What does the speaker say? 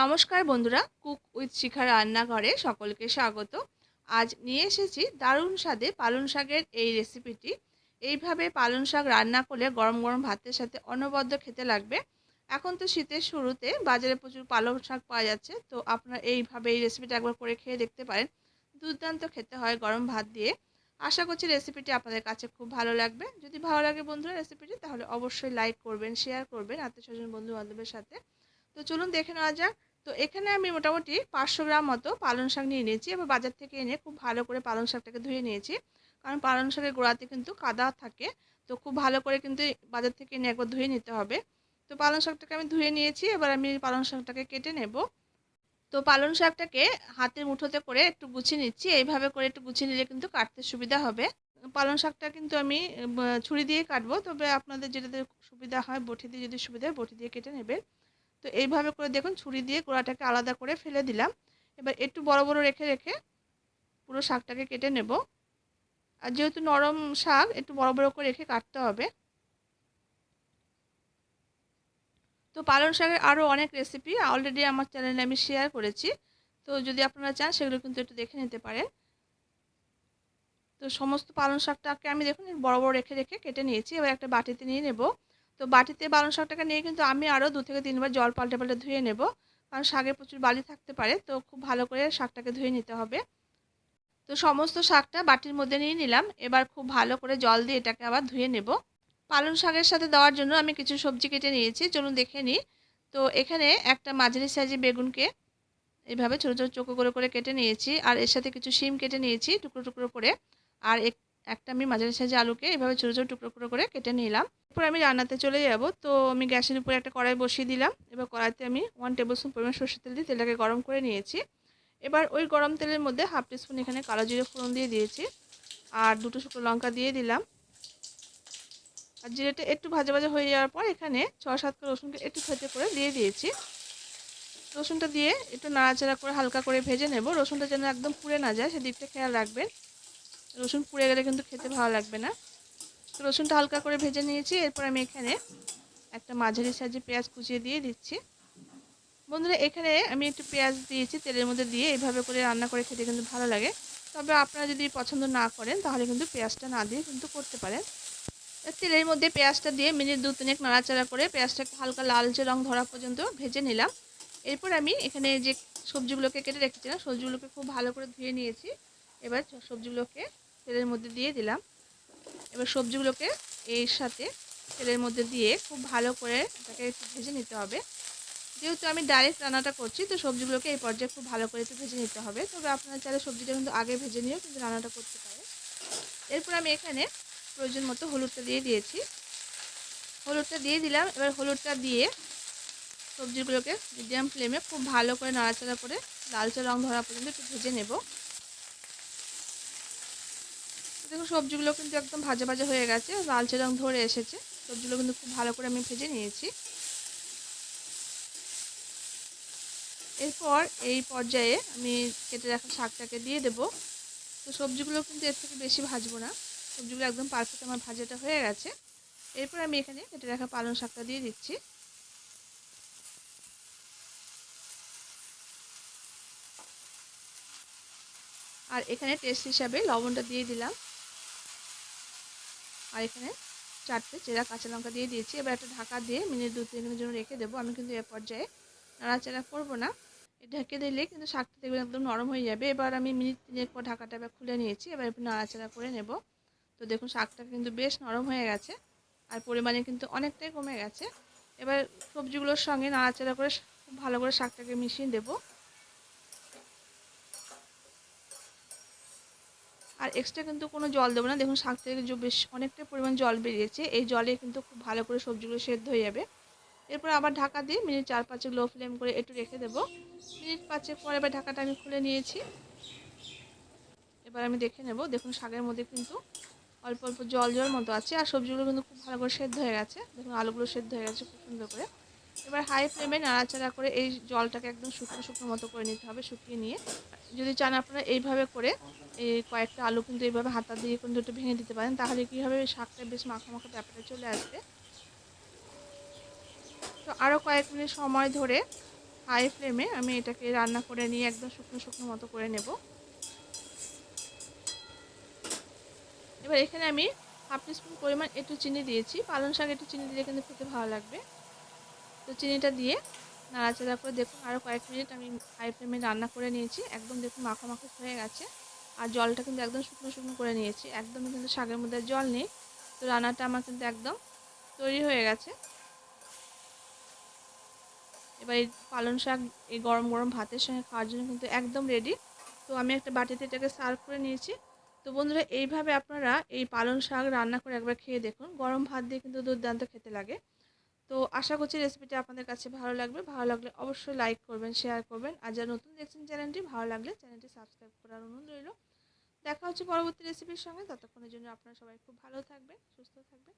নমস্কার বন্ধুরা, cook with শিখা রান্নাঘরে সকলকে স্বাগত। আজ নিয়ে এসেছি দারুণ স্বাদে পালং শাকের এই রেসিপিটি এইভাবে পালং শাক রান্না করলে গরম গরম ভাতের সাথে অনবদ্য খেতে লাগবে। এখন তো শীতের শুরুতে বাজারে প্রচুর পালং শাক পাওয়া যাচ্ছে, তো আপনারা এইভাবে এই রেসিপিটা একবার করে খেয়ে দেখতে পারেন। দুর্দান্ত খেতে হয় গরম ভাত দিয়ে। আশা করছি রেসিপিটি আপনাদের কাছে খুব ভালো লাগবে। যদি ভালো লাগে বন্ধুরা রেসিপিটি তাহলে অবশ্যই লাইক করবেন শেয়ার করবেন আত্মীয় স্বজন বন্ধু বান্ধবের সাথে। তো চলুন দেখে নেওয়া যাক তো এখানে আমি মোটামুটি পাঁচশো গ্রাম মতো পালং শাক নিয়ে নিয়েছি এবার বাজার থেকে এনে খুব ভালো করে পালং শাকটাকে ধুয়ে নিয়েছি। কারণ পালং শাকের গোড়াতে কিন্তু কাদা থাকে, তো খুব ভালো করে কিন্তু বাজার থেকে এনে একবার ধুয়ে নিতে হবে। তো পালং শাকটাকে আমি ধুয়ে নিয়েছি, এবার আমি পালং শাকটাকে কেটে নেব। তো পালং শাকটাকে হাতের মুঠোতে করে একটু গুছিয়ে নিচ্ছি, এইভাবে করে একটু গুছিয়ে নিলে কিন্তু কাটতে সুবিধা হবে। পালং শাকটা কিন্তু আমি ছুরি দিয়ে কাটবো, তবে আপনাদের যেটাতে সুবিধা হয় বটি দিয়ে যদি সুবিধা হয় বটি দিয়ে কেটে নেবেন। তো এইভাবে করে দেখুন ছুরি দিয়ে গোড়াটাকে আলাদা করে ফেলে দিলাম। এবার একটু বড় বড় রেখে রেখে পুরো শাকটাকে কেটে নেব। আর যেহেতু নরম শাক, একটু বড় বড় করে রেখে কাটতে হবে। তো পালং শাকের আরও অনেক রেসিপি অলরেডি আমার চ্যানেলে আমি শেয়ার করেছি। তো যদি আপনারা চান, সেগুলো কিন্তু একটু দেখে নিতে পারেন। তো সমস্ত পালং শাকটাকে আমি দেখুন, বড় বড় রেখে রেখে কেটে নিয়েছি। এবার একটা বাটিতে নিয়ে নেব। তো বাটিতে পালং শাকটাকে নিয়ে কিন্তু আমি আরও দু থেকে তিনবার জল পাল্টে পাল্টে ধুয়ে নেব। কারণ শাকে প্রচুর বালি থাকতে পারে, তো খুব ভালো করে শাকটাকে ধুয়ে নিতে হবে। তো সমস্ত শাকটা বাটির মধ্যে নিয়ে নিলাম। এবার খুব ভালো করে জল দিয়ে এটাকে আবার ধুয়ে নেব। পালং শাকের সাথে দেওয়ার জন্য আমি কিছু সবজি কেটে নিয়েছি, চলুন দেখে নিই। তো এখানে একটা মাঝারি সাইজের বেগুনকে এইভাবে ছোটো ছোটো চোখো করে করে কেটে নিয়েছি, আর এর সাথে কিছু শিম কেটে নিয়েছি, টুকরো টুকরো করে। আর একটা আমি মাঝারি সাইজের আলুকে এভাবে ছোটো ছোটো টুকরো টুকরো করে কেটে নিলাম। এরপর আমি রান্নাতে চলে যাব। তো আমি গ্যাসের উপরে একটা কড়াই বসিয়ে দিলাম। এবার কড়াইতে আমি ওয়ান টেবিল স্পুন পরিমাণ সর্ষের তেল দিয়ে তেলটাকে গরম করে নিয়েছি। এবার ওই গরম তেলের মধ্যে হাফ টিস্পুন এখানে কালো জিরে ফোড়ন দিয়ে দিয়েছি আর দুটো শুকনো লঙ্কা দিয়ে দিলাম। আর জিরেটা একটু ভাজা ভাজা হয়ে যাওয়ার পর এখানে ছ সাত করে রসুনকে একটু থেতে করে দিয়ে দিয়েছি। রসুনটা দিয়ে একটু নাড়াচাড়া করে হালকা করে ভেজে নেব। রসুনটা যেন একদম পুড়ে না যায়, সেদিকটা খেয়াল রাখবেন। রসুন পুড়ে গেলে কিন্তু খেতে ভালো লাগবে না। তো রসুনটা হালকা করে ভেজে নিয়েছি, এরপর আমি এখানে একটা মাঝারি সাইজে পেঁয়াজ কুচিয়ে দিয়ে দিচ্ছি। বন্ধুরা, এখানে আমি একটু পেঁয়াজ দিয়েছি, তেলের মধ্যে দিয়ে এইভাবে করে রান্না করে খেতে কিন্তু ভালো লাগে। তবে আপনারা যদি পছন্দ না করেন, তাহলে কিন্তু পেঁয়াজটা না দিয়ে কিন্তু করতে পারেন। তেলের মধ্যে পেঁয়াজটা দিয়ে মিনিট দু তিনেক নাড়াচাড়া করে পেঁয়াজটাকে হালকা লালচে রং ধরা পর্যন্ত ভেজে নিলাম। এরপর আমি এখানে যে সবজিগুলোকে কেটে রেখেছিলাম, সবজিগুলোকে খুব ভালো করে ধুয়ে নিয়েছি। এবার সবজিগুলোকে তেলের মধ্যে দিয়ে দিলাম। এবার সবজিগুলোকে এর সাথে তেলের মধ্যে দিয়ে খুব ভালো করে এটাকে একটু ভেজে নিতে হবে। যেহেতু আমি ডাইরেক্ট রান্নাটা করছি, তো সবজিগুলোকে এই পর্যায়ে খুব ভালো করে একটু ভেজে নিতে হবে। তবে আপনারা চাইলে সবজিটা কিন্তু আগে ভেজে নিয়েও কিন্তু রান্নাটা করতে পারে এরপর আমি এখানে প্রয়োজন মতো হলুদটা দিয়ে দিয়েছি। হলুদটা দিয়ে দিলাম। এবার হলুদটা দিয়ে সবজিগুলোকে মিডিয়াম ফ্লেমে খুব ভালো করে নাড়াচাড়া করে লালচে রং ধরা পর্যন্ত একটু ভেজে নেব। দেখুন, সবজিগুলো কিন্তু একদম ভাজা ভাজা হয়ে গেছে। লালচে রং ধরে এসেছে। সবজিগুলো কিন্তু খুব ভালো করে আমি ভেজে নিয়েছি। এরপর এই পর্যায়ে আমি কেটে রাখা শাকটাকে দিয়ে দেব। তো সবজিগুলো কিন্তু এর থেকে বেশি ভাজবো না। সবজিগুলো একদম পারফেক্ট আমার ভাজাটা হয়ে গেছে। এরপর আমি এখানে কেটে রাখা পালং শাকটা দিয়ে দিচ্ছি। আর এখানে টেস্ট হিসাবে লবণটা দিয়ে দিলাম। আর এখানে চারটে চেরা কাঁচা লঙ্কা দিয়ে দিয়েছি। এবার একটা ঢাকা দিয়ে মিনিট দু তিন জন্য রেখে দেবো। আমি কিন্তু এ পর্যায়ে নাড়াচাড়া করব না। ঢেকে দিলে কিন্তু শাকটা দেখবেন একদম নরম হয়ে যাবে। এবার আমি মিনিট তিনের পর ঢাকাটা এবার খুলে নিয়েছি। এবার একটু নাড়াচাড়া করে নেব। তো দেখুন, শাকটা কিন্তু বেশ নরম হয়ে গেছে আর পরিমাণে কিন্তু অনেকটাই কমে গেছে। এবার সবজিগুলোর সঙ্গে নাড়াচাড়া করে খুব ভালো করে শাকটাকে মিশিয়ে দেবো। এক্সট্রা কিন্তু কোনো জল দেবো না। দেখুন, শাক থেকে বেশ অনেকটা পরিমাণ জল বেরিয়েছে, এই জলে কিন্তু খুব ভালো করে সবজিগুলো সেদ্ধ হয়ে যাবে। এরপর আবার ঢাকা দিয়ে মিনিট চার পাঁচে লো ফ্লেম করে একটু রেখে দেবো। মিনিট পাঁচেক পরে এবার ঢাকাটা আমি খুলে নিয়েছি। এবার আমি দেখে নেব, দেখুন, শাকের মধ্যে কিন্তু অল্প অল্প জল জল মতো আছে, আর সবজিগুলো কিন্তু খুব ভালো করে সেদ্ধ হয়ে গেছে। দেখুন, আলুগুলো সেদ্ধ হয়ে গেছে খুব সুন্দর করে। এবার হাই ফ্লেমে নাড়াচাড়া করে এই জলটাকে একদম শুকনো শুকনো মতো করে নিতে হবে, শুকিয়ে নিয়ে। যদি চান আপনারা এইভাবে করে এই কয়েকটা আলু কিন্তু এইভাবে হাতা দিয়ে কিন্তু একটু ভেঙে দিতে পারেন, তাহলে কী হবে শাকটা বেশ মাখা মাখা ব্যাপারে চলে আসবে। তো আরও কয়েক মিনিট সময় ধরে হাই ফ্লেমে আমি এটাকে রান্না করে নিয়ে একদম শুকনো শুকনো মতো করে নেব। এবার এখানে আমি হাফ টিস্পুন পরিমাণ একটু চিনি দিয়েছি, পালং শাক একটু চিনি দিলে কিন্তু খেতে ভালো লাগবে। তো চিনিটা দিয়ে নাড়াচাড়া করে দেখুন আরও কয়েক মিনিট আমি হাই ফ্লেমে রান্না করে নিয়েছি। একদম দেখুন মাখো মাখো হয়ে গেছে। আর জলটা কিন্তু একদম শুকনো শুকনো করে নিয়েছি। একদমই কিন্তু শাকের মধ্যে জল নেই। তো রান্নাটা আমার কিন্তু একদম তৈরি হয়ে গেছে। এবার এই পালং শাক, এই গরম গরম ভাতের সঙ্গে খাওয়ার জন্য কিন্তু একদম রেডি তো আমি একটা বাটিতে এটাকে সার্ভ করে নিয়েছি। তো বন্ধুরা, এইভাবে আপনারা এই পালং শাক রান্না করে একবার খেয়ে দেখুন। গরম ভাত দিয়ে কিন্তু দুর্দান্ত খেতে লাগে। তো আশা করছি রেসিপিটা আপনাদের কাছে ভালো লাগবে। ভালো লাগলে অবশ্যই লাইক করবেন শেয়ার করবেন। আর যারা নতুন দেখছেন চ্যানেলটি ভালো লাগলে চ্যানেলটি সাবস্ক্রাইব করার অনুরোধ রইল। দেখা হচ্ছে পরবর্তী রেসিপির সঙ্গে। ততক্ষণের জন্য আপনারা সবাই খুব ভালো থাকবেন, সুস্থ থাকবেন।